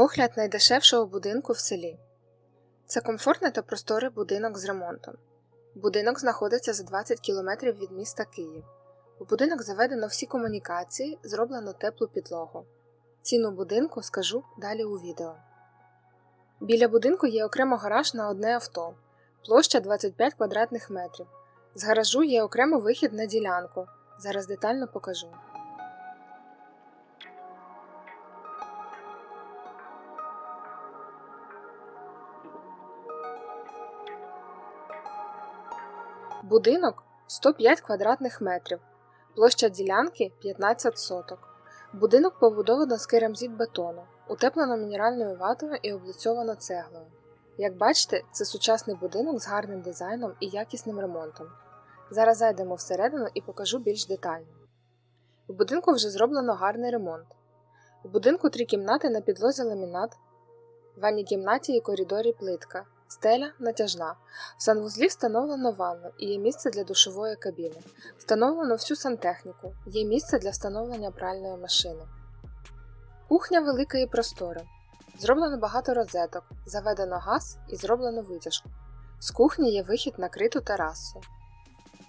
Огляд найдешевшого будинку в селі. Це комфортний та просторий будинок з ремонтом. Будинок знаходиться за 20 км від міста Київ. У будинок заведено всі комунікації, зроблено теплу підлогу. Ціну будинку скажу далі у відео. Біля будинку є окремо гараж на одне авто, площа 25 квадратних метрів. З гаражу є окремо вихід на ділянку. Зараз детально покажу. Будинок 105 квадратних метрів, площа ділянки 15 соток. Будинок побудовано з керамзит-бетону, утеплено мінеральною ватою і облицьовано цеглою. Як бачите, це сучасний будинок з гарним дизайном і якісним ремонтом. Зараз зайдемо всередину і покажу більш детально. В будинку вже зроблено гарний ремонт. У будинку три кімнати на підлозі ламінат, в ванній кімнаті і коридорі плитка, стеля натяжна. В санвузлі встановлено ванну і є місце для душової кабіни. Встановлено всю сантехніку, є місце для встановлення пральної машини. Кухня велика і простора. Зроблено багато розеток, заведено газ і зроблено витяжку. З кухні є вихід на криту терасу.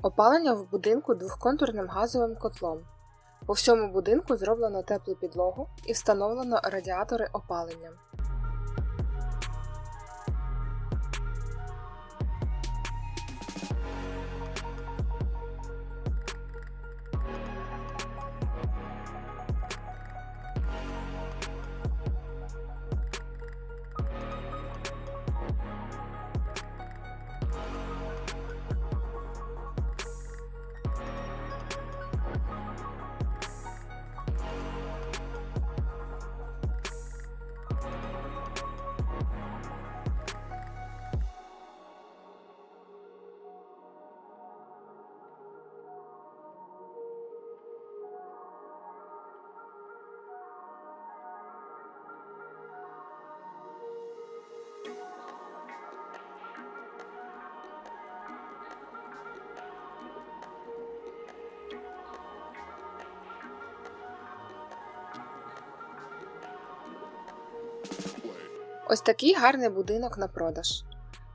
Опалення в будинку двохконтурним газовим котлом. У всьому будинку зроблено теплу підлогу і встановлено радіатори опалення. Ось такий гарний будинок на продаж.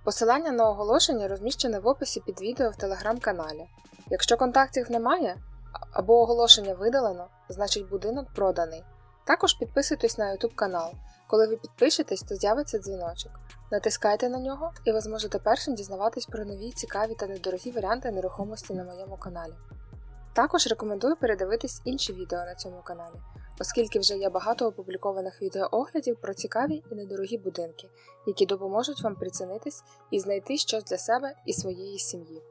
Посилання на оголошення розміщене в описі під відео в телеграм-каналі. Якщо контактів немає або оголошення видалено, значить будинок проданий. Також підписуйтесь на YouTube канал. Коли ви підпишетесь, то з'явиться дзвіночок. Натискайте на нього, і ви зможете першим дізнаватись про нові цікаві та недорогі варіанти нерухомості на моєму каналі. Також рекомендую передивитись інші відео на цьому каналі, оскільки вже є багато опублікованих відеооглядів про цікаві і недорогі будинки, які допоможуть вам прицінитись і знайти щось для себе і своєї сім'ї.